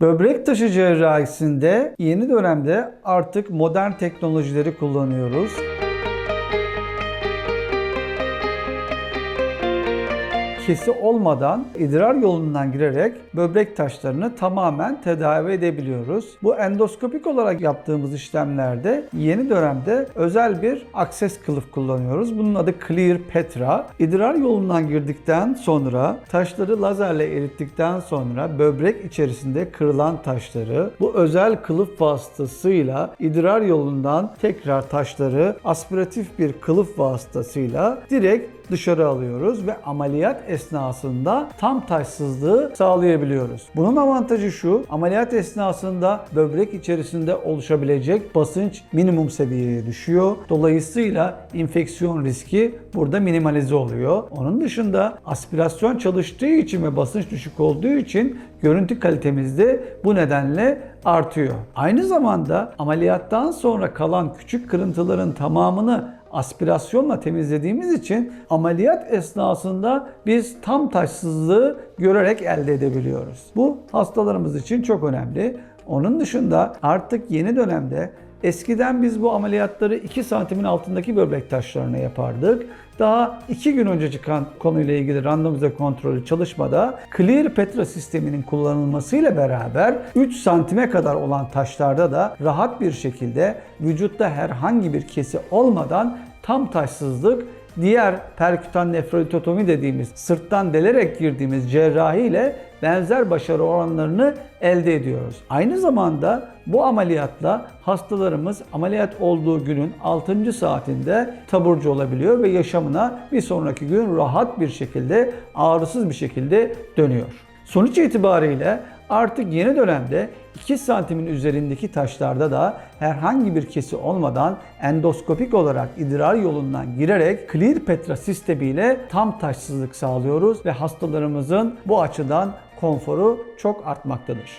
Böbrek taşı cerrahisinde yeni dönemde artık modern teknolojileri kullanıyoruz. Kesi olmadan idrar yolundan girerek böbrek taşlarını tamamen tedavi edebiliyoruz. Bu endoskopik olarak yaptığımız işlemlerde yeni dönemde özel bir akses kılıf kullanıyoruz. Bunun adı Clear Petra. İdrar yolundan girdikten sonra taşları lazerle erittikten sonra böbrek içerisinde kırılan taşları bu özel kılıf vasıtasıyla idrar yolundan tekrar taşları aspiratif bir kılıf vasıtasıyla direkt dışarı alıyoruz ve ameliyat esnasında tam taşsızlığı sağlayabiliyoruz. Bunun avantajı şu, ameliyat esnasında böbrek içerisinde oluşabilecek basınç minimum seviyeye düşüyor. Dolayısıyla infeksiyon riski burada minimalize oluyor. Onun dışında aspirasyon çalıştığı için ve basınç düşük olduğu için görüntü kalitemiz de bu nedenle artıyor. Aynı zamanda ameliyattan sonra kalan küçük kırıntıların tamamını aspirasyonla temizlediğimiz için ameliyat esnasında biz tam taşsızlığı görerek elde edebiliyoruz. Bu hastalarımız için çok önemli. Onun dışında artık yeni dönemde eskiden biz bu ameliyatları 2 santimin altındaki böbrek taşlarına yapardık. Daha 2 gün önce çıkan konuyla ilgili randomize kontrollü çalışmada Clear Petra sisteminin kullanılmasıyla beraber 3 santime kadar olan taşlarda da rahat bir şekilde vücutta herhangi bir kesi olmadan tam taşsızlık diğer perkütan nefrolitotomi dediğimiz sırttan delerek girdiğimiz cerrahi ile benzer başarı oranlarını elde ediyoruz. Aynı zamanda bu ameliyatla hastalarımız ameliyat olduğu günün 6. saatinde taburcu olabiliyor ve yaşamına bir sonraki gün rahat bir şekilde, ağrısız bir şekilde dönüyor. Sonuç itibariyle artık yeni dönemde 2 santimin üzerindeki taşlarda da herhangi bir kesi olmadan endoskopik olarak idrar yolundan girerek Clear Petra sistemiyle tam taşsızlık sağlıyoruz ve hastalarımızın bu açıdan konforu çok artmaktadır.